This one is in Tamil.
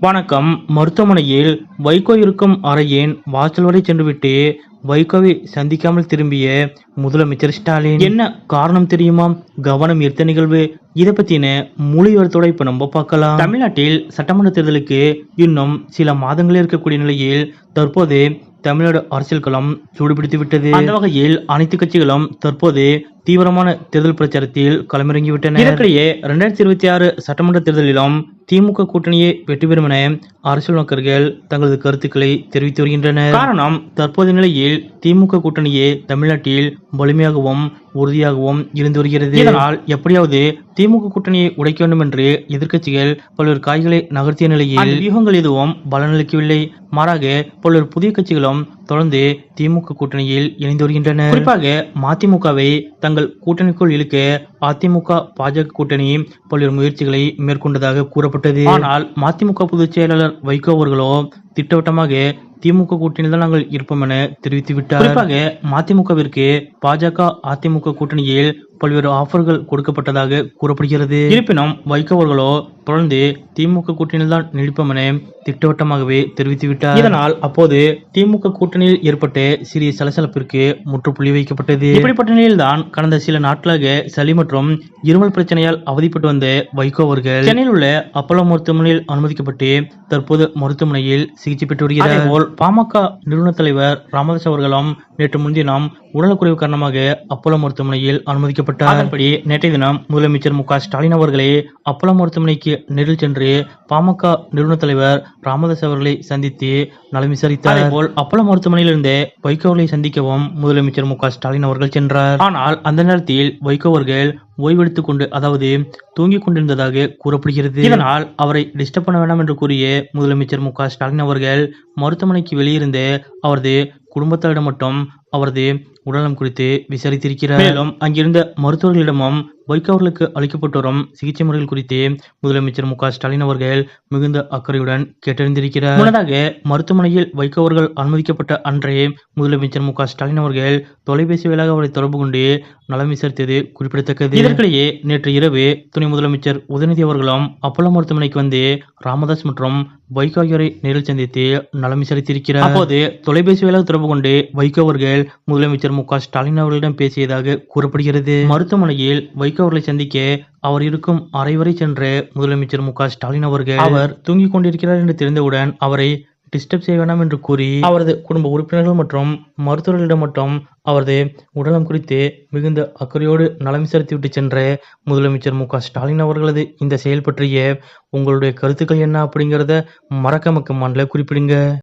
வணக்கம். மருத்துவமனையில் வைகோ இருக்கும் அறையின் வாசல் வரை சென்றுவிட்டு வைகோவை சந்திக்காமல் திரும்பிய முதலமைச்சர் ஸ்டாலின். என்ன காரணம் தெரியுமா? கவனம் ஈர்த்த நிகழ்வு. இதை பத்தின முழு விவரத்தோட இப்ப நம்ம பார்க்கலாம். தமிழ்நாட்டில் சட்டமன்ற தேர்தலுக்கு இன்னும் சில மாதங்களே இருக்கக்கூடிய நிலையில் தற்போது தமிழ்நாடு அரசியல் களம் சூடுபிடித்து விட்டது அந்த வகையில் அனைத்து கட்சிகளும் தற்போது தீவிரமான தேர்தல் பிரச்சாரத்தில் களமிறங்கிவிட்டன. இதற்கிடையே இரண்டாயிரத்தி இருபத்தி ஆறு சட்டமன்ற தேர்தலிலும் திமுக கூட்டணியே வெற்றி பெறும் என அரசியல் நோக்கர்கள் தங்களது கருத்துக்களை தெரிவித்து வருகின்றனர். காரணம் தற்போதைய நிலையில் திமுக கூட்டணியே தமிழ்நாட்டில் வலிமையாகவும் உறுதியாகவும் இருந்து வருகிறது. இதனால் எப்படியாவது திமுக கூட்டணியை உடைக்க வேண்டும் என்று எதிர்க்கட்சிகள் பல்வேறு காய்களை நகர்த்திய நிலையில் அந்த வியூகங்கள் எதுவும் பலனளிக்கவில்லை. மாறாக பல்வேறு புதிய கட்சிகளும் தொடர்ந்து திமுக கூட்டணியில் இணைந்து வருகின்றனர் குறிப்பாக மதிமுகவை தங்கள் கூட்டணிக்குள் இழுக்க அதிமுக பாஜக கூட்டணி பல்வேறு முயற்சிகளை மேற்கொண்டதாக கூறப்பட்டது. ஆனால் மதிமுக பொதுச் செயலாளர் வைகோ அவர்களோ திட்டவட்டமாக திமுக கூட்டணியில் தான் நாங்கள் இருப்போம் என தெரிவித்து விட்டார் குறிப்பாக மதிமுகவிற்கு பாஜக அதிமுக கூட்டணியில் பல்வேறு ஆஃபர்கள் கொடுக்கப்பட்டதாக கூறப்படுகிறது. இருப்பினும் வைகோ அவர்களோ தொடர்ந்து திமுக கூட்டணியில் தான் நீடிப்போம் என திட்டவட்டமாகவே தெரிவித்து விட்டார் இதனால் அப்போது திமுக கூட்டணியில் ஏற்பட்ட சிறிய சலசலப்பிற்கு முற்றுப்புள்ளி வைக்கப்பட்டது. இப்படிப்பட்ட நிலையில்தான் கடந்த சில நாட்களாக சளி மற்றும் இருமல் பிரச்சனையால் அவதிப்பட்டு வந்த வைகோ அவர்கள் சென்னையில் உள்ள அப்போலோ மருத்துவமனையில் அனுமதிக்கப்பட்டு தற்போது மருத்துவமனையில் சிகிச்சை பெற்று வருகிறார். அதேபோல் பாமக நிறுவன தலைவர் ராமதாஸ் அவர்களும் நேற்று முன்தினம் உடல்குறைவு காரணமாக அப்போலோ மருத்துவமனையில் அனுமதிக்கப்பட்டார் அதன்படி நேற்றைய தினம் முதலமைச்சர் மு க ஸ்டாலின் அவர்களே அப்போலோ மருத்துவமனைக்கு நேரில் சென்று பாமக நிறுவன தலைவர் ராமதாஸ் அவர்களை சந்தித்து நலம் விசாரித்தார். அதேபோல் அப்போலோ மருத்துவமனையில் இருந்த வைகோ அவர்களை சந்திக்கவும் முதலமைச்சர் மு க ஸ்டாலின் அவர்கள் சென்றார். ஆனால் அந்த நேரத்தில் வைகோ அவர்கள் ஓய்வெடுத்துக் கொண்டு அதாவது தூங்கிக் கொண்டிருந்ததாக கூறப்படுகிறது. இதனால் அவரை டிஸ்டர்ப் பண்ண வேண்டாம் என்று கூறிய முதலமைச்சர் மு ஸ்டாலின் அவர்கள் மருத்துவமனைக்கு வெளியிருந்த அவரது குடும்பத்தாரிடம் மட்டும் அவரது உடல்நலம் குறித்து விசாரித்திருக்கிறார். மேலும் அங்கிருந்த மருத்துவர்களிடமும் வைகோ அவர்களுக்கு அளிக்கப்பட்டு வரும் சிகிச்சை முறைகள் குறித்து முதலமைச்சர் மு க ஸ்டாலின் அவர்கள் மிகுந்த அக்கறையுடன் கேட்டறிந்திருக்கிறார். முன்னதாக மருத்துவமனையில் வைகோ அவர்கள் அனுமதிக்கப்பட்ட அன்றே முதலமைச்சர் மு க ஸ்டாலின் அவர்கள் தொலைபேசி வாயிலாக அவரை தொடர்பு கொண்டு நலம் விசாரித்தது குறிப்பிடத்தக்கது. இதற்கிடையே நேற்று இரவு துணை முதலமைச்சர் உதயநிதி அவர்களும் அப்போலோ மருத்துவமனைக்கு வந்து ராமதாஸ் மற்றும் வைகோ ஆகியோரை நேரில் சந்தித்து நலம் விசாரித்திருக்கிறார். அப்போது தொலைபேசி வாயிலாக தொடர்பு கொண்டு வைகோ அவர்கள் முதலமைச்சர் மு க ஸ்டாலின் அவர்களிடம் பேசியதாக கூறப்படுகிறது. மருத்துவமனையில் வைகோ அவர்களை சந்திக்க அவர் இருக்கும் அறை வரை சென்று முதலமைச்சர் மு ஸ்டாலின் அவர்கள் அவர் தூங்கிக் கொண்டிருக்கிறார் என்று தெரிந்தவுடன் அவரை டிஸ்டர்ப் செய்ய வேண்டாம் என்று கூறி அவரது குடும்ப உறுப்பினர்கள் மற்றும் மருத்துவர்களிடம் மட்டும் அவரது உடலம் குறித்து மிகுந்த அக்கறையோடு நலம் விசாரித்துவிட்டு சென்ற முதலமைச்சர் மு ஸ்டாலின் அவர்களது இந்த செயல் பற்றிய உங்களுடைய கருத்துக்கள் என்ன அப்படிங்கிறத மறக்காம மண்டல குறிப்பிடுங்க.